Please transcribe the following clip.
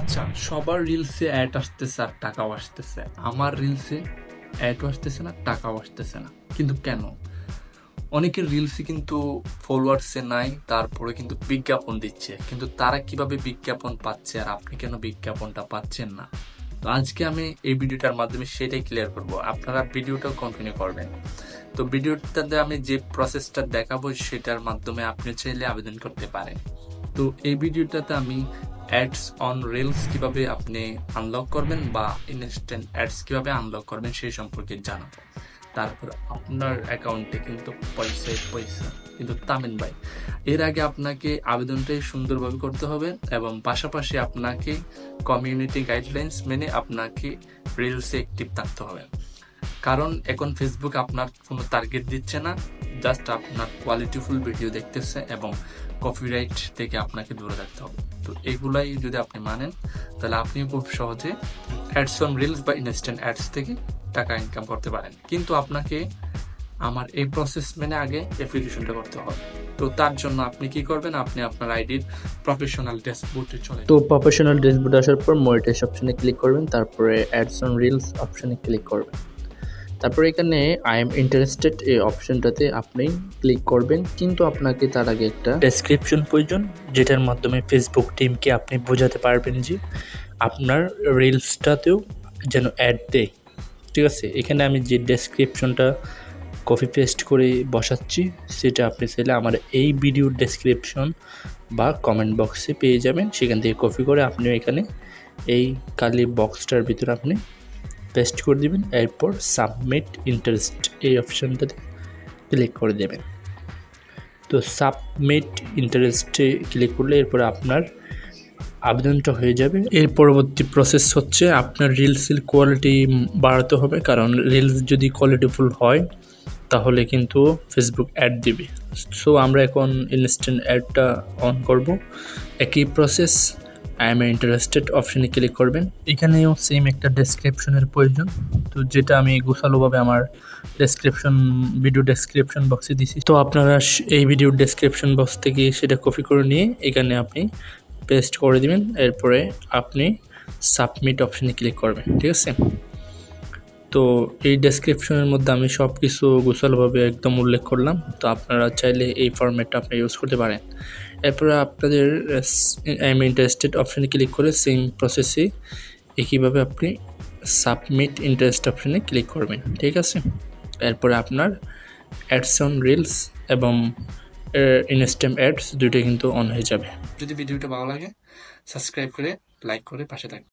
আচ্ছা সবার রিলসে অ্যাড আসতেছে আর টাকাও আসতেছে। আমার রিলসে অ্যাডও আসতেছে না, টাকাও আসতেছে না। কিন্তু কেন? অনেকের রিলসে কিন্তু ফলোয়ার্সে নাই, তারপরে কিন্তু বিজ্ঞাপন দিচ্ছে। কিন্তু তারা কীভাবে বিজ্ঞাপন পাচ্ছে আর আপনি কেন বিজ্ঞাপনটা পাচ্ছেন না? তো আজকে আমি এই ভিডিওটার মাধ্যমে সেটাই ক্লিয়ার করব। আপনারা ভিডিওটাও কন্টিনিউ করবেন। তো ভিডিওটাতে আমি যে প্রসেসটা দেখাবো, সেটার মাধ্যমে আপনি চাইলে আবেদন করতে পারেন। তো এই ভিডিওটাতে আমি অ্যাডস অন রিলস কীভাবে আপনি আনলক করবেন বা ইনস্ট্যান্ট অ্যাডস কীভাবে আনলক করবেন সেই সম্পর্কে জানাব। তারপর আপনার অ্যাকাউন্টে কিন্তু পয়সায় পয়সা। কিন্তু তামিন ভাই, এর আগে আপনাকে আবেদনটাই সুন্দরভাবে করতে হবে এবং পাশাপাশি আপনাকে কমিউনিটি গাইডলাইন্স মেনে আপনাকে রিলসে অ্যাক্টিভ থাকতে হবে। কারণ এখন ফেসবুক আপনার কোনো টার্গেট দিচ্ছে না জাস্ট আপনার কোয়ালিটিফুল ভিডিও দেখতেছে এবং কপিরাইট থেকে আপনাকে দূরে রাখতে হবে। তো এগুলাই যদি আপনি মানেন, তাহলে আপনি খুব সহজে অ্যাডস অন রিলস বা ইনস্ট্যান্ট অ্যাডস থেকে টাকা ইনকাম করতে পারেন। কিন্তু আপনাকে আমার এই প্রসেস মেনে আগে অ্যাপ্লিকেশনটা করতে হবে। তো তার জন্য আপনি কি করবেন? আপনি আপনার আইডির প্রফেশনাল ড্যাশবোর্ডে চলে তো প্রফেশনাল ড্যাশবোর্ড আসার পর মনিটাইজ অপশনে ক্লিক করবেন, তারপরে অ্যাডস অন রিলস অপশনে ক্লিক করবেন। তারপরে এখানে আই এম ইন্টারেস্টেড এই অপশনটাতে আপনি ক্লিক করবেন। কিন্তু আপনাকে তার আগে একটা ডেসক্রিপশন প্রয়োজন, যেটার মাধ্যমে ফেসবুক টিমকে আপনি বোঝাতে পারবেন যে আপনার রিলসটাতেও যেন অ্যাড দেয়। ঠিক আছে? এখানে আমি যে ডেসক্রিপশনটা কপি পেস্ট করে বসাচ্ছি, সেটা আপনি চাইলে আমার এই ভিডিওর ডেসক্রিপশন বা কমেন্ট বক্সে পেয়ে যাবেন। সেখান থেকে কপি করে আপনি এখানে এই কালি বক্সটার ভিতরে আপনি পেস্ট করে দিবেন, এরপর সাবমিট ইন্টারেস্ট এই অপশানটাতে ক্লিক করে দেবেন। তো সাবমিট ইন্টারেস্টে ক্লিক করলে এরপর আপনার আবেদনটা হয়ে যাবে। এর পরবর্তী প্রসেস হচ্ছে আপনার রিলসের কোয়ালিটি বাড়াতে হবে, কারণ রিলস যদি কোয়ালিটিফুল হয়, তাহলে কিন্তু ফেসবুক অ্যাড দিবে। সো আমরা এখন ইনস্ট্যান্ট অ্যাডটা অন করব। একই প্রসেস আই এম ইন্টারেস্টেড অপশনে ক্লিক করবেন। এখানেও সেম একটা ডেসক্রিপশনের প্রয়োজন। তো যেটা আমি গোছালোভাবে আমার ডেসক্রিপশন ভিডিও ডেসক্রিপশন বক্সে দিছি। তো আপনারা এই ভিডিওর ডেসক্রিপশন বক্স থেকে সেটা কপি করে নিয়ে এখানে আপনি পেস্ট করে দিবেন। এরপরে আপনি সাবমিট অপশনে ক্লিক করবেন। ঠিক আছে? তো এই ডেসক্রিপশনের মধ্যে আমি সব কিছু গোছালোভাবে একদম উল্লেখ করলাম। তো আপনারা চাইলে এই ফরম্যাটটা আপনি ইউজ করতে পারেন। এরপরে আপনাদের আই এম ইন্টারেস্টেড অপশানে ক্লিক করে সেম প্রসেসে একইভাবে আপনি সাবমিট ইন্টারেস্ট অপশানে ক্লিক করবেন, ঠিক আছে? এরপরে আপনার অ্যাডস অন রিলস এবং ইনস্টেম অ্যাডস দুইটা কিন্তু অন হয়ে যাবে। যদি ভিডিওটা ভালো লাগে সাবস্ক্রাইব করে লাইক করে পাশে থাকবেন।